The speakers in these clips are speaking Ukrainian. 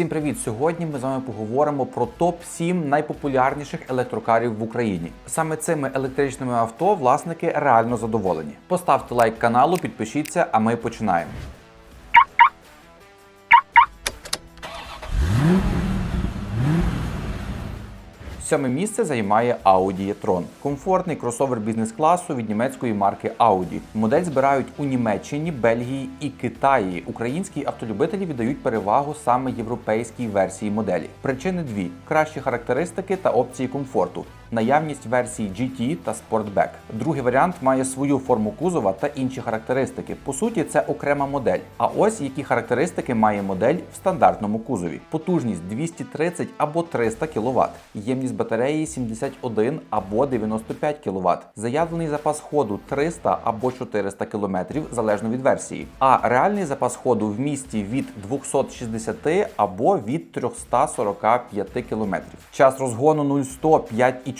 Всім привіт! Сьогодні ми з вами поговоримо про топ 7 найпопулярніших електрокарів в Україні. Саме цими електричними авто власники реально задоволені. Поставте лайк каналу, підпишіться, а ми починаємо. Сьоме місце займає Audi e-tron. Комфортний кросовер бізнес-класу від німецької марки Audi. Модель збирають у Німеччині, Бельгії і Китаї. Українські автолюбителі віддають перевагу саме європейській версії моделі. Причини дві: кращі характеристики та опції комфорту. Наявність версій GT та Sportback. Другий варіант має свою форму кузова та інші характеристики. По суті, це окрема модель. А ось які характеристики має модель в стандартному кузові: потужність 230 або 300 кВт, ємність батареї 71 або 95 кВт, заявлений запас ходу 300 або 400 км залежно від версії. А реальний запас ходу в місті від 260 або від 345 км. Час розгону 0-100 5,4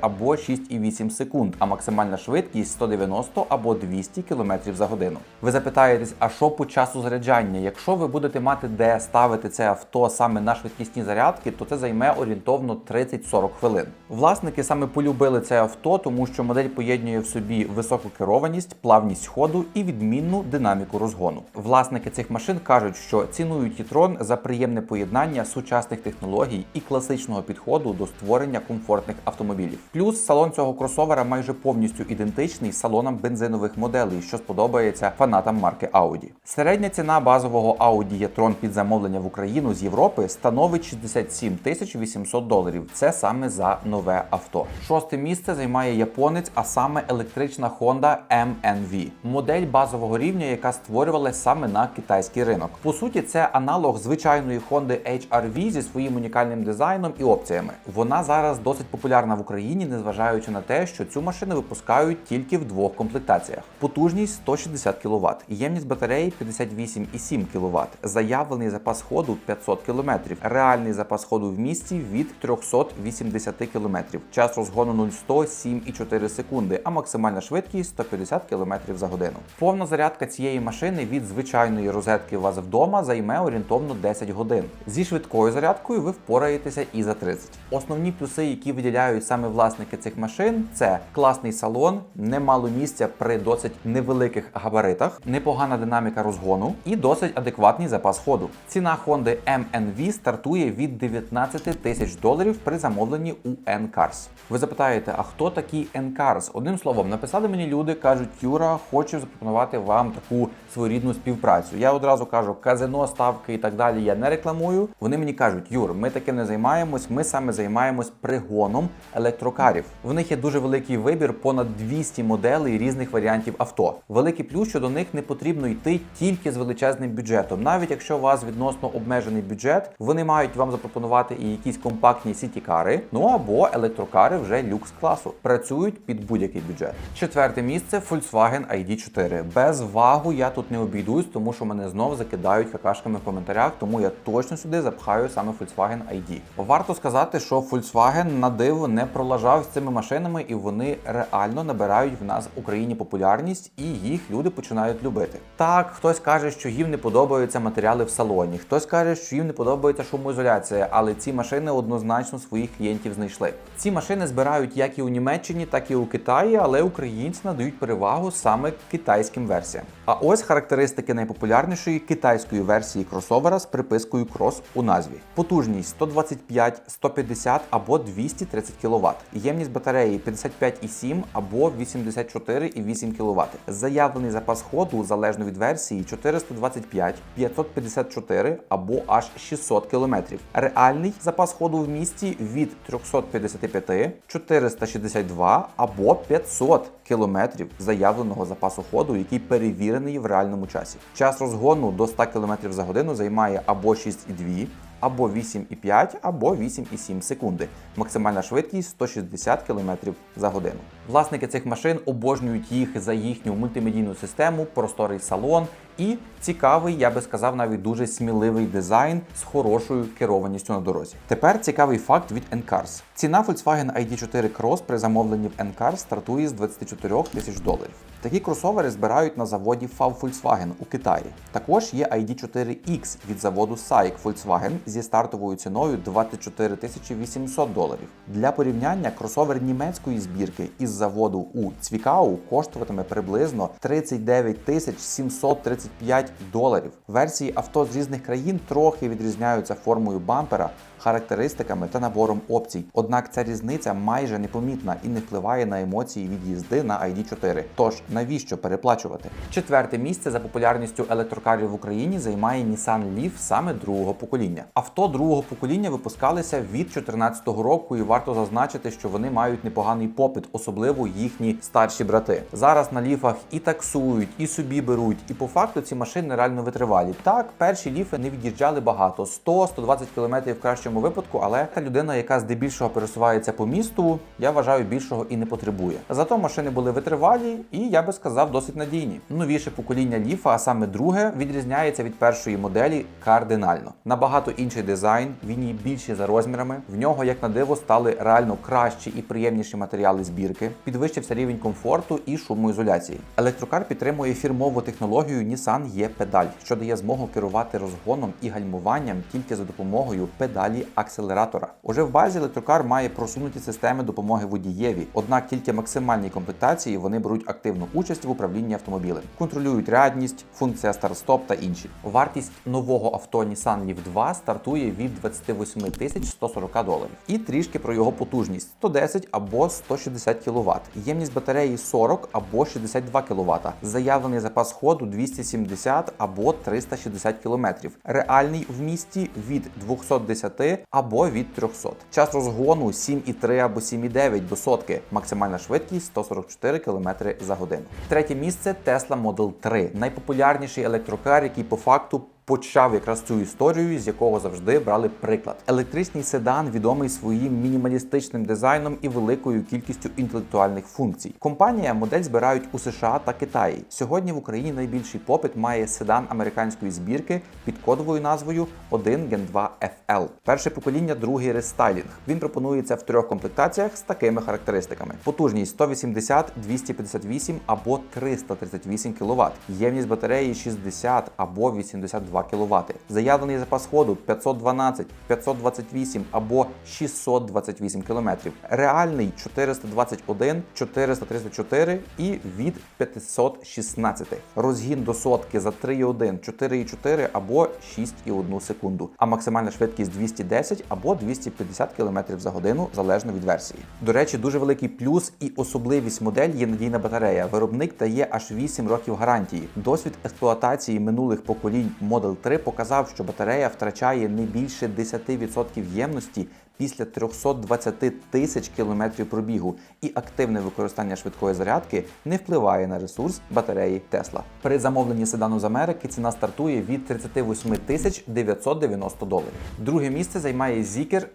або 6,8 секунд, а максимальна швидкість 190 або 200 км за годину. Ви запитаєтесь, а що по часу заряджання? Якщо ви будете мати де ставити це авто саме на швидкісні зарядки, то це займе орієнтовно 30-40 хвилин. Власники саме полюбили це авто, тому що модель поєднує в собі високу керованість, плавність ходу і відмінну динаміку розгону. Власники цих машин кажуть, що цінують e-tron за приємне поєднання сучасних технологій і класичного підходу до створення комфортних автомобілів. Плюс салон цього кросовера майже повністю ідентичний салонам бензинових моделей, що сподобається фанатам марки Audi. Середня ціна базового Audi e-tron під замовлення в Україну з Європи становить 67 тисяч 800 доларів. Це саме за нове авто. Шосте місце займає японець, а саме електрична Honda MNV. модель базового рівня, яка створювалася саме на китайський ринок. По суті, це аналог звичайної Honda HR-V зі своїм унікальним дизайном і опціями. Вона зараз досить популярна в Україні, незважаючи на те, що цю машину випускають тільки в двох комплектаціях. Потужність 160 кВт, ємність батареї 58,7 кВт, заявлений запас ходу 500 км, реальний запас ходу в місті від 380 км, час розгону 0-100 7,4 секунди, а максимальна швидкість 150 км за годину. Повна зарядка цієї машини від звичайної розетки у вас вдома займе орієнтовно 10 годин. Зі швидкою зарядкою ви впораєтеся і за 30. Основні плюси, які виділяють саме власники цих машин, це класний салон, немало місця при досить невеликих габаритах, непогана динаміка розгону і досить адекватний запас ходу. Ціна Honda MNV стартує від 19 тисяч доларів при замовленні у N-Cars. Ви запитаєте, а хто такі N-Cars? Одним словом, написали мені люди, кажуть, Юра, хочу запропонувати вам таку своєрідну співпрацю. Я одразу кажу, казино, ставки і так далі. Я не рекламую. Вони мені кажуть, Юр, ми таким не займаємось. Ми саме займаємось пригоном електрокарів. В них є дуже великий вибір, понад 200 моделей різних варіантів авто. Великий плюс, що до них не потрібно йти тільки з величезним бюджетом. Навіть якщо у вас відносно обмежений бюджет, вони мають вам запропонувати і якісь компактні сіті-кари, ну або електрокари вже люкс класу. Працюють під будь-який бюджет. Четверте місце Volkswagen ID4. Без вагу я тут не обійдусь, тому що мене знов закидають какашками в коментарях, тому я точно сюди запхаю саме Volkswagen ID. Варто сказати, що Volkswagen на диво не пролажав з цими машинами, і вони реально набирають в нас в Україні популярність, і їх люди починають любити. Так, хтось каже, що їм не подобаються матеріали в салоні, хтось каже, що їм не подобається шумоізоляція, але ці машини однозначно своїх клієнтів знайшли. Ці машини збирають як і у Німеччині, так і у Китаї, але українці надають перевагу саме китайським версіям. А ось характеристики найпопулярнішої китайської версії кросовера з припискою Cross у назві: потужність 125, 150 або 230 кВт, ємність батареї 55,7 або 84,8 кВт. Заявлений запас ходу залежно від версії 425, 554 або аж 600 км. Реальний запас ходу в місті від 355, 462 або 500 км заявленого запасу ходу, який перевірений в реальному часі. Час розгону до 100 км за годину займає або 6,2, або 8,5, або 8,7 секунди. Максимальна швидкість 160 км за годину. Власники цих машин обожнюють їх за їхню мультимедійну систему, просторий салон І цікавий, я би сказав, навіть дуже сміливий дизайн з хорошою керованістю на дорозі. Тепер цікавий факт від N-Cars. Ціна Volkswagen ID4 Cross при замовленні в N-Cars стартує з 24 тисяч доларів. Такі кросовери збирають на заводі FAW Volkswagen у Китаї. Також є ID4X від заводу SAIC Volkswagen зі стартовою ціною 24 тисячі 800 доларів. Для порівняння кросовер німецької збірки із заводу у Цвікау коштуватиме приблизно 39 тисяч 735 доларів. Версії авто з різних країн трохи відрізняються формою бампера, характеристиками та набором опцій. Однак ця різниця майже непомітна і не впливає на емоції від їзди на ID4. Тож навіщо переплачувати? Четверте місце за популярністю електрокарів в Україні займає Nissan Leaf саме другого покоління. Авто другого покоління випускалися від 2014 року, і варто зазначити, що вони мають непоганий попит, особливо їхні старші брати. Зараз на ліфах і таксують, і собі беруть, і по факту ці машини реально витривалі. Так, перші ліфи не від'їжджали багато 100-120 км в кращому випадку, але та людина, яка здебільшого пересувається по місту, я вважаю, більшого і не потребує. Зато машини були витривалі і я би сказав досить надійні. Новіше покоління ліфа, а саме друге, відрізняється від першої моделі кардинально. Набагато інший дизайн, він є більший за розмірами. В нього, як на диво, стали реально кращі і приємніші матеріали збірки. Підвищився рівень комфорту і шумоізоляції. Електрокар підтримує фірмову технологію Nissan E-педаль, що дає змогу керувати розгоном і гальмуванням тільки за допомогою педалі акселератора. Уже в базі електрокар має просунуті системи допомоги водієві, однак тільки максимальній комплектації вони беруть активну участь в управлінні автомобілем, контролюють рядність, функція старт-стоп та інші. Вартість нового авто Nissan Leaf 2 стартує від 28 тисяч 140 доларів. І трішки про його потужність 110 або 160 кВт. Ємність батареї 40 або 62 кВт. Заявлений запас ходу 270 або 360 км. Реальний в місті від 210 або від 300. Час розгону 7,3 або 7,9 до сотки. Максимальна швидкість 144 км за годину. Третє місце Tesla Model 3. Найпопулярніший електрокар, який по факту почав якраз цю історію, з якого завжди брали приклад. Електричний седан відомий своїм мінімалістичним дизайном і великою кількістю інтелектуальних функцій. Компанія модель збирають у США та Китаї. Сьогодні в Україні найбільший попит має седан американської збірки під кодовою назвою 1 Gen 2 FL. Перше покоління, другий рестайлінг. Він пропонується в трьох комплектаціях з такими характеристиками: потужність 180, 258 або 338 кВт, ємність батареї 60 або 82 кВт. Заявлений запас ходу 512, 528 або 628 км. Реальний 421, 434 і від 516. Розгін до сотки за 3,1, 4,4 або 6,1 секунду. А максимальна швидкість 210 або 250 км за годину залежно від версії. До речі, дуже великий плюс і особливість модель є надійна батарея. Виробник дає аж 8 років гарантії. Досвід експлуатації минулих поколінь Model 3 показав, що батарея втрачає не більше 10% ємності після 320 тисяч кілометрів пробігу, і активне використання швидкої зарядки не впливає на ресурс батареї Tesla. При замовленні седану з Америки ціна стартує від 38 тисяч 990 доларів. Друге місце займає Zikr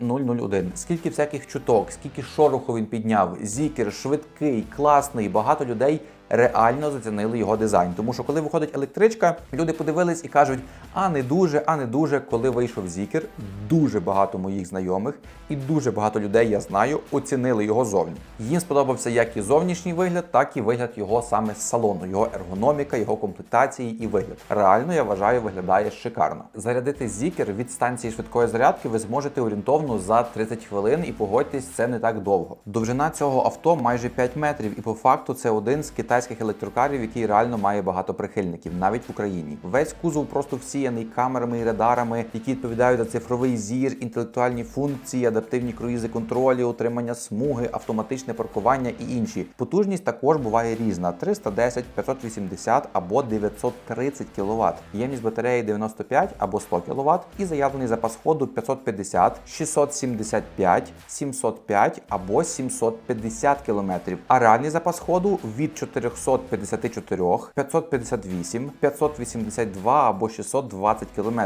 001. Скільки всяких чуток, скільки шороху він підняв. Zikr швидкий, класний, багато людей реально зацінили його дизайн. Тому що коли виходить електричка, люди подивились і кажуть, а не дуже, а не дуже, коли вийшов Зікер. Дуже багато моїх знайомих і дуже багато людей, я знаю, оцінили його зовні. Їм сподобався як і зовнішній вигляд, так і вигляд його саме з салону, його ергономіка, його комплектації і вигляд. Реально, я вважаю, виглядає шикарно. Зарядити Зікер від станції швидкої зарядки ви зможете орієнтовно за 30 хвилин, і погодьтесь, це не так довго. Довжина цього авто майже 5 метрів, і по факту це один з китайських електрокарів, який реально має багато прихильників, навіть в Україні. Весь кузов просто всіяний камерами і радарами, які відповідають за цифровий зір, інтелектуальні функції, адаптивні круїзи контролі, отримання смуги, автоматичне паркування і інші. Потужність також буває різна: 310, 580 або 930 кВт. Ємність батареї 95 або 100 кВт і заявлений запас ходу 550, 675, 705 або 750 км. А реальний запас ходу від 454, 558, 582 або 620 км.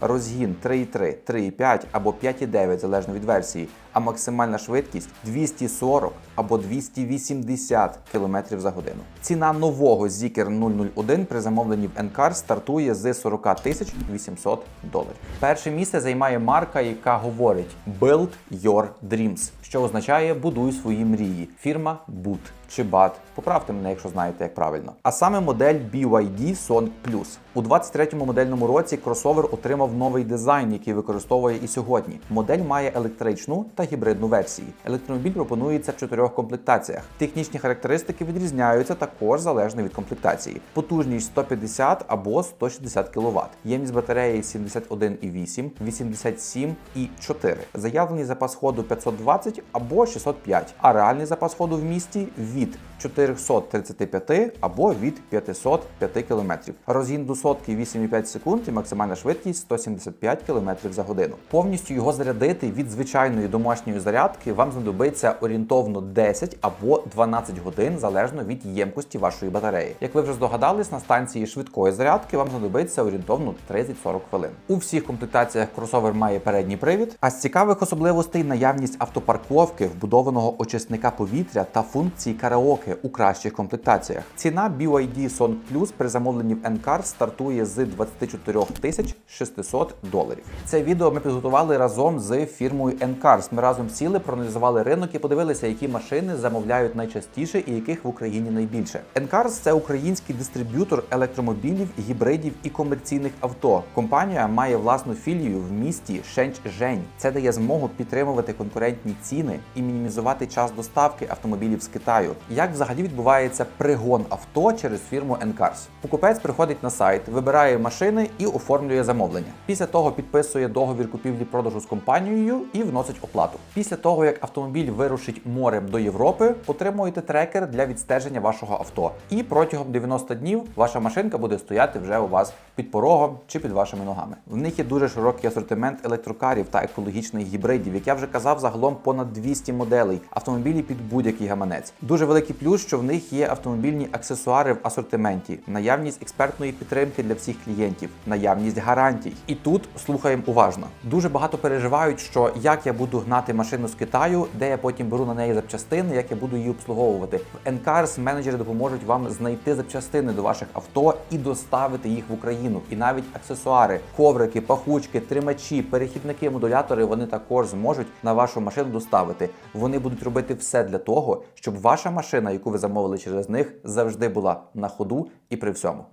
Розгін 3,3, 3,5 або 5,9 залежно залежно від версії, а максимальна швидкість 240 або 280 км за годину. Ціна нового Zikr 001 при замовленні в NCAR стартує з 40 тисяч 800 доларів. Перше місце займає марка, яка говорить Build Your Dreams, що означає будуй свої мрії. Фірма Boot чи BAT. Поправте мене, якщо знаєте, як правильно. А саме модель BYD Song Plus. У 23-му модельному році кросовер отримав новий дизайн, який використовує і сьогодні. Модель має електричну та гібридну версії. Електромобіль пропонується в чотирьох комплектаціях. Технічні характеристики відрізняються також залежно від комплектації. Потужність 150 або 160 кВт. Ємність батареї 71,8, 87,4. Заявлений запас ходу 520 або 605, а реальний запас ходу в місті від 435 або від 505 км. Розгін до сотки 8,5 секунд і максимальна швидкість 175 км за годину. Повністю його зарядити від звичайної домашньої зарядки вам знадобиться орієнтовно 10 або 12 годин залежно від ємкості вашої батареї. Як ви вже здогадались, на станції швидкої зарядки вам знадобиться орієнтовно 30-40 хвилин. У всіх комплектаціях кросовер має передній привід. А з цікавих особливостей наявність автопарковки, вбудованого очисника повітря та функції караоке у кращих комплектаціях. Ціна BYD Song Plus при замовленні в NCAR стартує з 24 тисяч 600 доларів. Це відео ми підготували разом з фірмою NCARS. Ми разом сіли, проаналізували ринок і подивилися, які машини замовляють найчастіше і яких в Україні найбільше. NCARS – це український дистриб'ютор електромобілів, гібридів і комерційних авто. Компанія має власну філію в місті Шенчжень. Це дає змогу підтримувати конкурентні ціни і мінімізувати час доставки автомобілів з Китаю. Як взагалі відбувається пригон авто через фірму NCARS? Покупець приходить на сайт, вибирає машини і оформлює замовлення. Після того підписує договір купівлі-продажу з компанією і вносить оплату. Після того, як автомобіль вирушить морем до Європи, отримуєте трекер для відстеження вашого авто. І протягом 90 днів ваша машинка буде стояти вже у вас під порогом чи під вашими ногами. В них є дуже широкий асортимент електрокарів та екологічних гібридів. Як я вже казав, загалом понад 200 моделей автомобілі під будь-який гаманець. Дуже великий плюс, що в них є автомобільні аксесуари в асортименті, наявність експертної підтримки для всіх клієнтів, наявність гарантій. І тут слухаємо уважно. Дуже багато переживають, що як я буду гнати машину з Китаю, де я потім беру на неї запчастини, як я буду її обслуговувати. В Encar's менеджери допоможуть вам знайти запчастини до ваших авто і доставити їх в Україну. І навіть аксесуари, коврики, пахучки, тримачі, перехідники, модулятори вони також зможуть на вашу машину доставити. Вони будуть робити все для того, щоб ваша машина, яку ви замовили через них, завжди була на ходу і при всьому.